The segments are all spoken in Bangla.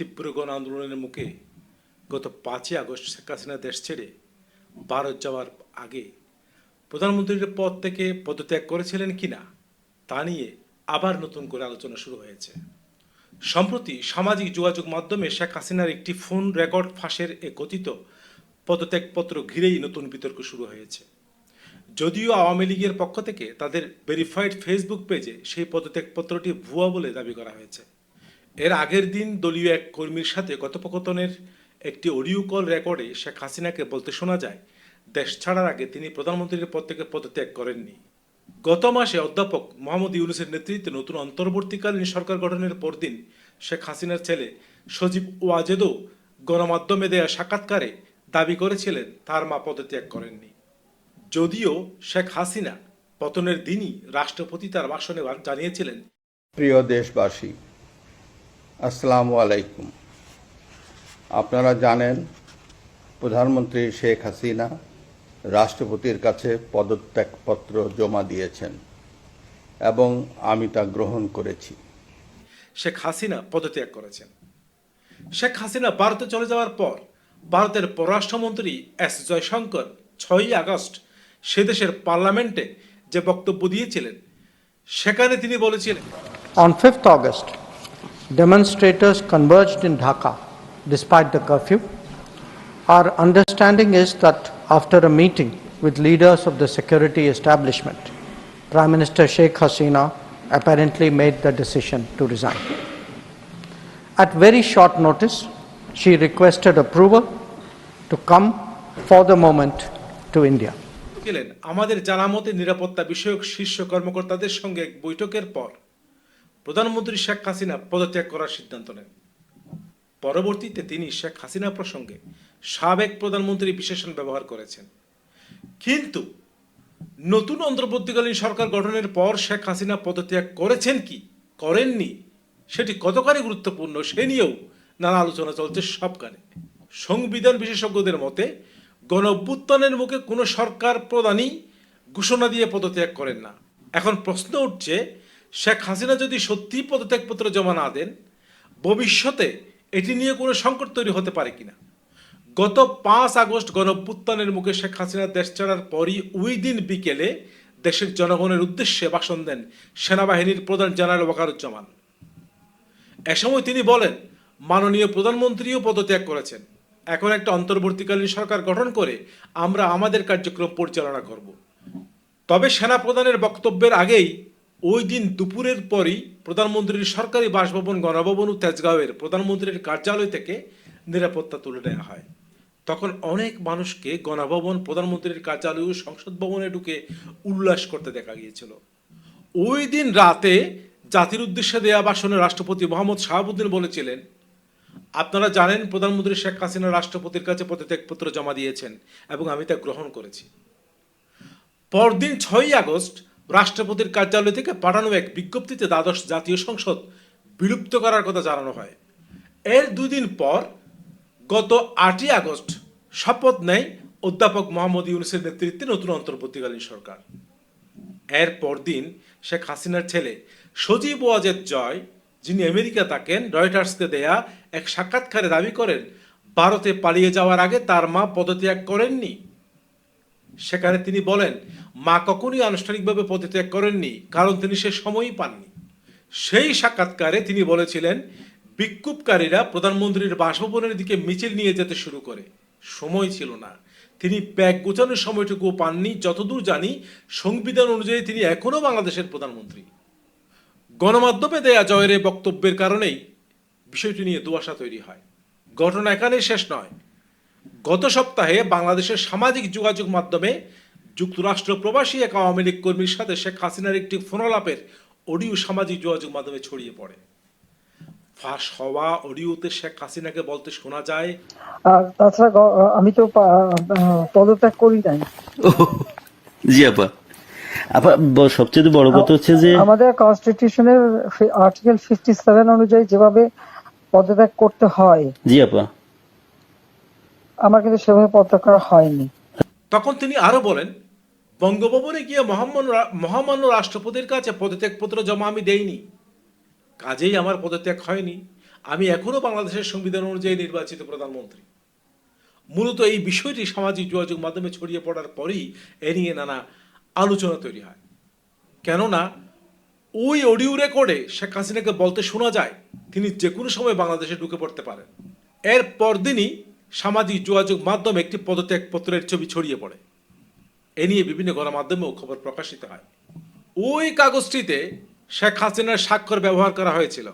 তীব্র গণ আন্দোলনের মুখে গত পাঁচই আগস্ট শেখ হাসিনা দেশ ছেড়ে ভারত যাওয়ার আগে প্রধানমন্ত্রীর পদ থেকে পদত্যাগ করেছিলেন কিনা তা নিয়ে আবার নতুন করে আলোচনা শুরু হয়েছে। সম্প্রতি সামাজিক যোগাযোগ মাধ্যমে শেখ হাসিনার একটি ফোন রেকর্ড ফাঁসের এ কথিত পদত্যাগপত্র ঘিরেই নতুন বিতর্ক শুরু হয়েছে। যদিও আওয়ামী লীগের পক্ষ থেকে তাদের ভেরিফাইড ফেসবুক পেজে সেই পদত্যাগপত্রটি ভুয়া বলে দাবি করা হয়েছে। এর আগের দিন দলীয় এক কর্মীর সাথে কথোপকথনের একটি অডিও কল রেকর্ডে শেখ হাসিনাকে বলতে শোনা যায়, দেশ ছাড়ার আগে তিনি প্রধানমন্ত্রীর পদ থেকে পদত্যাগ করেননি। গত মাসে অধ্যাপক মোহাম্মদ ইউনুসের নেতৃত্বে নতুন অন্তর্বর্তীকালীন সরকার গঠনের পরদিন শেখ হাসিনার ছেলে সজীব ওয়াজেদও গণমাধ্যমে দেয়া সাক্ষাৎকারে দাবি করেছিলেন, তার মা পদত্যাগ করেননি। যদিও শেখ হাসিনা পতনের দিনই রাষ্ট্রপতি তার ভাষণে জানিয়েছিলেন, প্রিয় দেশবাসী আসসালামু আলাইকুম। আপনারা জানেন প্রধানমন্ত্রী শেখ হাসিনা রাষ্ট্রপতির কাছে পদত্যাগপত্র জমা দিয়েছেন এবং আমি তা গ্রহণ করেছি। শেখ হাসিনা পদত্যাগ করেছেন। শেখ হাসিনা ভারতে চলে যাওয়ার পর ভারতের পররাষ্ট্রমন্ত্রী এস জয়শঙ্কর ছয়ই আগস্ট সে দেশের পার্লামেন্টে যে বক্তব্য দিয়েছিলেন সেখানে তিনি বলেছিলেন On 5th August, demonstrators converged in Dhaka despite the curfew. Our understanding is that after a meeting with leaders of the security establishment, Prime Minister Sheikh Hasina apparently made the decision to resign. At very short notice, she requested approval to come for the moment to India. আমাদের জানা মতে নিরাপত্তা বিষয়ক শীর্ষ কর্মকর্তাদের সঙ্গে এক বৈঠকের পর প্রধানমন্ত্রী শেখ হাসিনা পদত্যাগ করার সিদ্ধান্ত নেন। পরবর্তীতে তিনি শেখ হাসিনা প্রসঙ্গে সাবেক প্রধানমন্ত্রী বিশেষণ ব্যবহার করেছেন। কিন্তু নতুন অন্তর্বর্তীকালীন সরকার গঠনের পর শেখ হাসিনা পদত্যাগ করেছেন কি, করেননি, সেটি কতখানি গুরুত্বপূর্ণ সে নিয়েও নানা আলোচনা চলছে সবখানে। সংবিধান বিশেষজ্ঞদের মতে গণ মুখে কোনো সরকার প্রধানই ঘোষণা দিয়ে পদত্যাগ করেন না। এখন প্রশ্ন উঠছে শেখ হাসিনা যদি সত্যিই পদত্যাগপত্র জমা না দেন, ভবিষ্যতে এটি নিয়ে কোনো সংকট তৈরি হতে পারে কিনা? গত পাঁচ আগস্ট গণঅভ্যুত্থানের মুখে শেখ হাসিনা দেশ ছাড়ার পরই ওই দিন বিকেলে দেশের জনগণের উদ্দেশ্যে ভাষণ দেন সেনাবাহিনীর প্রধান জেনারেল ওয়াকারুজ্জামান। এ সময় তিনি বলেন, মাননীয় প্রধানমন্ত্রীও পদত্যাগ করেছেন। এখন একটা অন্তর্বর্তীকালীন সরকার গঠন করে আমরা আমাদের কার্যক্রম পরিচালনা করব। তবে সেনা প্রধানের বক্তব্যের আগেই ওই দিন দুপুরের পরই প্রধানমন্ত্রীর সরকারি বাসভবন গণভবন ও তেজগাঁওয়ের প্রধানমন্ত্রীর কার্যালয় থেকে নিরাপত্তা তুলে নেওয়া হয়। তখন অনেক মানুষকে গণভবন, প্রধানমন্ত্রীর কার্যালয় ও সংসদ ভবনে ঢুকে উল্লাস করতে দেখা গিয়েছিল। ওই দিন রাতে জাতির উদ্দেশ্যে দেয়া ভাষণে রাষ্ট্রপতি মোহাম্মদ শাহাবুদ্দিন বলেছিলেন, আপনারা জানেন প্রধানমন্ত্রী শেখ হাসিনা রাষ্ট্রপতির কাছে পদত্যাগপত্র জমা দিয়েছেন এবং আমি তা গ্রহণ করেছি। পরদিন ছয়ই আগস্ট রাষ্ট্রপতির কার্যালয় থেকে পাঠানো এক বিজ্ঞপ্তিতে দ্বাদশ জাতীয় সংসদ বিলুপ্ত করার কথা জানানো হয়। এর দুদিন পর গত আটই আগস্ট শপথ নেয় অধ্যাপক মোহাম্মদ ইউনুসের নেতৃত্বে নতুন অন্তর্বর্তীকালীন সরকার। এর পরদিন শেখ হাসিনার ছেলে সজীব ওয়াজেদ জয়, যিনি আমেরিকা থাকেন, রয়টার্সকে দেয়া এক সাক্ষাৎকারে দাবি করেন, ভারতে পালিয়ে যাওয়ার আগে তার মা পদত্যাগ করেননি। সেখানে তিনি বলেন, মা কখনই আনুষ্ঠানিকভাবে পদত্যাগ করেননি, কারণ তিনি সে সময়ই পাননি। সেই সাক্ষাৎকারে তিনি বলেছিলেন, বিক্ষোভকারীরা প্রধানমন্ত্রীর বাসভবনের দিকে মিছিল নিয়ে যেতে শুরু করে। সময় ছিল না। তিনি ব্যাগ গোছানোর সময়টুকু পাননি, যতদূর জানি সংবিধান অনুযায়ী তিনি এখনও বাংলাদেশের প্রধানমন্ত্রী। গণমাধ্যমে দেয়া জয়ের বক্তব্যের কারণেই বিষয়টি নিয়ে দুয়াশা তৈরি হয়। ঘটনা এখানেই শেষ নয়। গত সপ্তাহে বাংলাদেশের সামাজিক যোগাযোগ মাধ্যমে যুক্তরাষ্ট্র প্রবাসী এক আওয়ামী লীগ কর্মীর সাথে শেখ হাসিনার একটি ফোনালাপের অডিও সামাজিক যোগাযোগ মাধ্যমে ছড়িয়ে পড়ে। ফাঁস হওয়া অডিওতে শেখ হাসিনাকে বলতে শোনা যায় আর তাছাড়া আমি তো পদত্যাগ করি নাই। জি আপা। আপা সবচেয়ে বড় কথা হচ্ছে যে আমাদের কনস্টিটিউশনের আর্টিকেল ফিফটি সেভেন অনুযায়ী যেভাবে পদত্যাগ করতে হয় জি আপা। আমার কিন্তু সেভাবে পদত্যাগ করা হয়নি। তখন তিনি আরও বলেন, বঙ্গভবনে গিয়ে মহামান্য মহামান্য রাষ্ট্রপতির কাছে পদত্যাগপত্র জমা আমি দেইনি। কাজেই আমার পদত্যাগ হয়নি। আমি এখনও বাংলাদেশের সংবিধান অনুযায়ী নির্বাচিত প্রধানমন্ত্রী। মূলত এই বিষয়টি সামাজিক যোগাযোগ মাধ্যমে ছড়িয়ে পড়ার পরেই এ নিয়ে নানা আলোচনা তৈরি হয়। কেননা, ওই অডিও রেকর্ডে শেখ হাসিনাকে বলতে শোনা যায়, তিনি যে কোনো সময় বাংলাদেশে ঢুকে পড়তে পারেন। এর পরদিনই সামাজিক যোগাযোগ মাধ্যমে একটি পদত্যাগপত্রের ছবি ছড়িয়ে পড়ে। এ নিয়ে বিভিন্ন গণমাধ্যমেও খবর প্রকাশিত হয়। ওই কাগজটিতে শেখ হাসিনার স্বাক্ষর ব্যবহার করা হয়েছিল,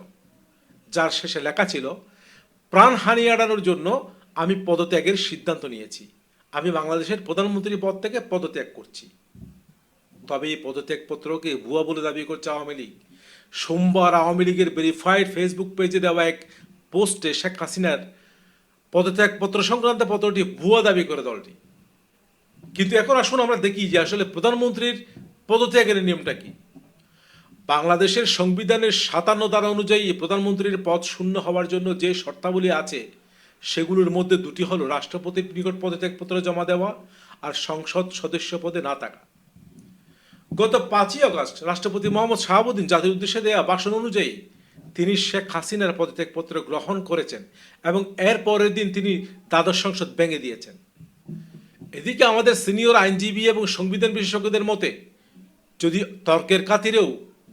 যার শেষে লেখা ছিল প্রাণহানি এড়ানোর জন্য আমি পদত্যাগের সিদ্ধান্ত নিয়েছি। আমি বাংলাদেশের প্রধানমন্ত্রী পদ থেকে পদত্যাগ করছি। তবে এই পদত্যাগপত্রকে ভুয়া বলে দাবি করছে আওয়ামী লীগ। সোমবার আওয়ামী লীগের ভেরিফাইড ফেসবুক পেজে দেওয়া এক পোস্টে শেখ হাসিনার পদত্যাগপত্র সংক্রান্ত পত্রটি ভুয়া দাবি করে দলটি। কিন্তু এখন আসুন আমরা দেখি যে আসলে প্রধানমন্ত্রীর পদত্যাগের নিয়মটা কি। বাংলাদেশের সংবিধানের সাতান্ন ধারা অনুযায়ী প্রধানমন্ত্রীর পদ শূন্য হওয়ার জন্য যে শর্তাবলী আছে, সেগুলোর মধ্যে দুটি হলো রাষ্ট্রপতির নিকট পদত্যাগপত্র জমা দেওয়া আর সংসদ সদস্য পদে না থাকা। গত পাঁচই আগস্ট রাষ্ট্রপতি মোহাম্মদ শাহাবুদ্দিন জাতির উদ্দেশ্যে দেওয়া ভাষণ অনুযায়ী তিনি শেখ হাসিনার পদত্যাগপত্র গ্রহণ করেছেন এবং এর পরের দিন তিনি দ্বাদশ সংসদ ভেঙে দিয়েছেন। এদিকে আমাদের সিনিয়র আইনজীবী এবং সংবিধান বিশেষজ্ঞদের মতে, যদি তর্কের খাতিরেও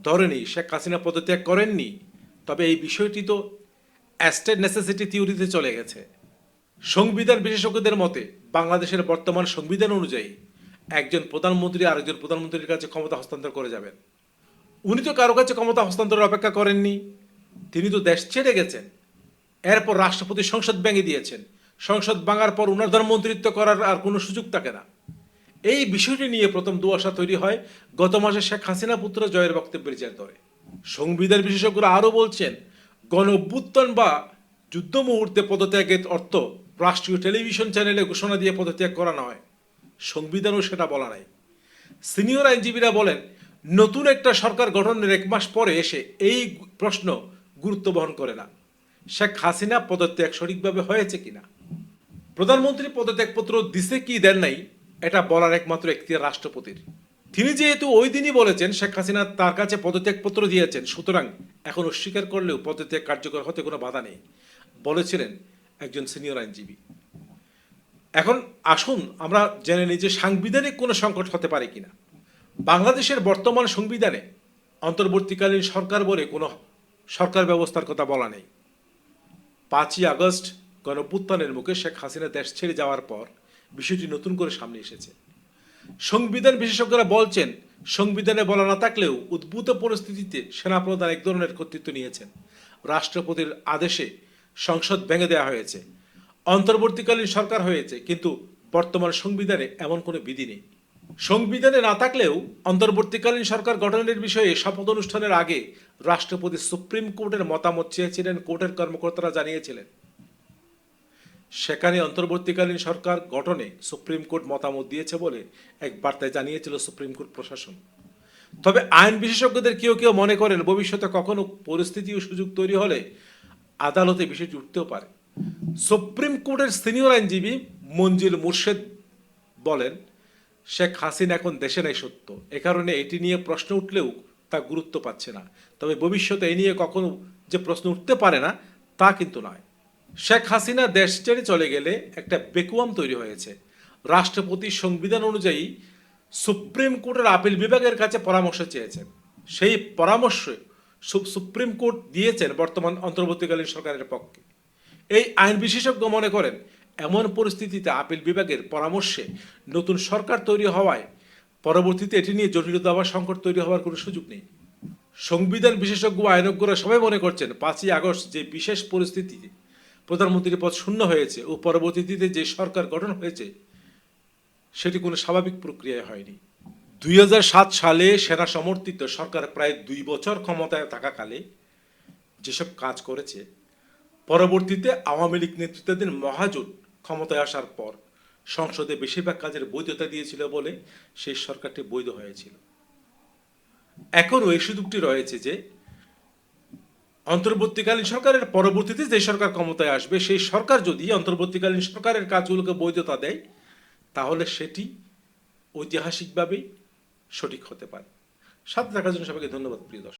ধরেনি শেখ হাসিনা পদত্যাগ করেননি, তবে এই বিষয়টি তো অ্যাস্টেড নেসেসিটি থিওরিতে চলে গেছে। সংবিধান বিশেষজ্ঞদের মতে, বাংলাদেশের বর্তমান সংবিধান অনুযায়ী একজন প্রধানমন্ত্রী আরেকজন প্রধানমন্ত্রীর কাছে ক্ষমতা হস্তান্তর করে যাবেন। উনি তো কারও কাছে ক্ষমতা হস্তান্তরের অপেক্ষা করেননি। তিনি তো দেশ ছেড়ে গেছেন। এরপর রাষ্ট্রপতি সংসদ ভেঙে দিয়েছেন। সংসদ ভাঙার পর উনার ধর্মমন্ত্রিত্ব করার আর কোনো সুযোগ থাকে না। এই বিষয়টি নিয়ে প্রথম দুয়াশা তৈরি হয় গত মাসে শেখ হাসিনা পুত্র জয়ের বক্তব্যের জের। ধরে সংবিধান বিশেষজ্ঞরা আরও বলছেন গণ বা যুদ্ধ মুহূর্তে পদত্যাগের অর্থ রাষ্ট্রীয় টেলিভিশন চ্যানেলে ঘোষণা দিয়ে পদত্যাগ করা নয়। সংবিধানও সেটা বলা নাই। সিনিয়র আইনজীবীরা বলেন, নতুন একটা সরকার গঠনের এক মাস পরে এসে এই প্রশ্ন গুরুত্ব বহন করে না। শেখ হাসিনা পদত্যাগ সঠিকভাবে হয়েছে কিনা? প্রধানমন্ত্রী পদত্যাগপত্র দিছে কি দেন নাই, এটা বলার একমাত্র এখতিয়ার রাষ্ট্রপতির। তিনি যেহেতু ওই দিনই বলেছেন, শেখ হাসিনা তার কাছে পদত্যাগপত্র দিয়েছেন, সুতরাং এখন অস্বীকার করলেও পদত্যাগ কার্যকর হতে কোনো বাধা নেই, বলেছিলেন একজন সিনিয়র আইনজীবী। এখন আসুন, আমরা জেনে নিই যে সাংবিধানিক কোনো সংকট হতে পারে কিনা। বাংলাদেশের বর্তমান সংবিধানে অন্তর্বর্তীকালীন সরকার বলে কোনো সরকার ব্যবস্থার কথা বলা নেই। পাঁচই আগস্ট গণপুত্থানের মুখে শেখ হাসিনা দেশ ছেড়ে যাওয়ার পর বিষয়টি নতুন করে সামনে এসেছে। সংবিধান বিশেষজ্ঞরা বলছেন, সংবিধানে বলা না থাকলেও উদ্ভূত পরিস্থিতিতে সেনাপ্রধান এক ধরনের কর্তৃত্ব নিয়েছেন। রাষ্ট্রপতির আদেশে সংসদ ভেঙে দেওয়া হয়েছে। অন্তর্বর্তীকালীন সরকার হয়েছে, কিন্তু বর্তমান সংবিধানে এমন কোনো বিধি নেই। সংবিধানে না থাকলেও অন্তর্বর্তীকালীন সরকার গঠনের বিষয়ে শপথ অনুষ্ঠানের আগে রাষ্ট্রপতি সুপ্রিম কোর্টের মতামত চেয়েছিলেন কোর্টের কর্মকর্তারা জানিয়েছিলেন। সেখানে অন্তর্বর্তীকালীন সরকার গঠনে সুপ্রিম কোর্ট মতামত দিয়েছে বলে এক বার্তায় জানিয়েছিল সুপ্রিম কোর্ট প্রশাসন। তবে আইন বিশেষজ্ঞদের কেউ কেউ মনে করেন, ভবিষ্যতে কখনো পরিস্থিতি ও সুযোগ তৈরি হলে আদালতে বিষয়টি উঠতেও পারে। সুপ্রিম কোর্টের সিনিয়র আইনজীবী মঞ্জিল মুর্শেদ বলেন শেখ হাসিনা এখন দেশে নেই সত্য। এ কারণে এটি নিয়ে প্রশ্ন উঠলেও তা গুরুত্ব পাচ্ছে না। তবে ভবিষ্যতে এই নিয়ে কখনো যে প্রশ্ন উঠতে পারে না, তা কিন্তু নয়। শেখ হাসিনা দেশ ছেড়ে চলে গেলে একটা বেকুয়াম তৈরি হয়েছে। রাষ্ট্রপতি সংবিধান অনুযায়ী সুপ্রিম কোর্টের আপিল বিভাগের কাছে পরামর্শ চেয়েছেন। সেই পরামর্শ সুপ্রিম কোর্ট দিয়েছেন বর্তমান অন্তর্বর্তীকালীন সরকারের পক্ষে। এই আইন বিশেষজ্ঞ মনে করেন এমন পরিস্থিতিতে আপিল বিভাগের পরামর্শে নতুন সরকার তৈরি হওয়ায় পরবর্তীতে এটি নিয়ে জটিলতা বা সংকট তৈরি হওয়ার কোনো সুযোগ নেই। সংবিধান বিশেষজ্ঞ আইনজ্ঞরা সবাই মনে করছেন পাঁচই আগস্ট যে বিশেষ পরিস্থিতিতে প্রধানমন্ত্রীর পদ শূন্য হয়েছে ও পরবর্তীতে যে সরকার গঠন হয়েছে, সেটি কোনো স্বাভাবিক প্রক্রিয়ায় হয়নি। দুই হাজার সাত সালে সেনা সমর্থিত সরকার প্রায় দুই বছর ক্ষমতায় থাকাকালে যেসব কাজ করেছে, পরবর্তীতে আওয়ামী লীগ নেতৃত্বাধীন মহাজোট ক্ষমতায় আসার পর সংসদে বেশিরভাগ কাজের বৈধতা দিয়েছিল বলে সেই সরকারটি বৈধ হয়েছিল। এখনও এই সুযোগটি রয়েছে যে অন্তর্বর্তীকালীন সরকারের পরবর্তীতে যে সরকার ক্ষমতায় আসবে, সেই সরকার যদি অন্তর্বর্তীকালীন সরকারের কাজগুলোকে বৈধতা দেয়, তাহলে সেটি ঐতিহাসিকভাবেই সঠিক হতে পারে। সাথে থাকার জন্য সবাইকে ধন্যবাদ, প্রিয় দর্শক।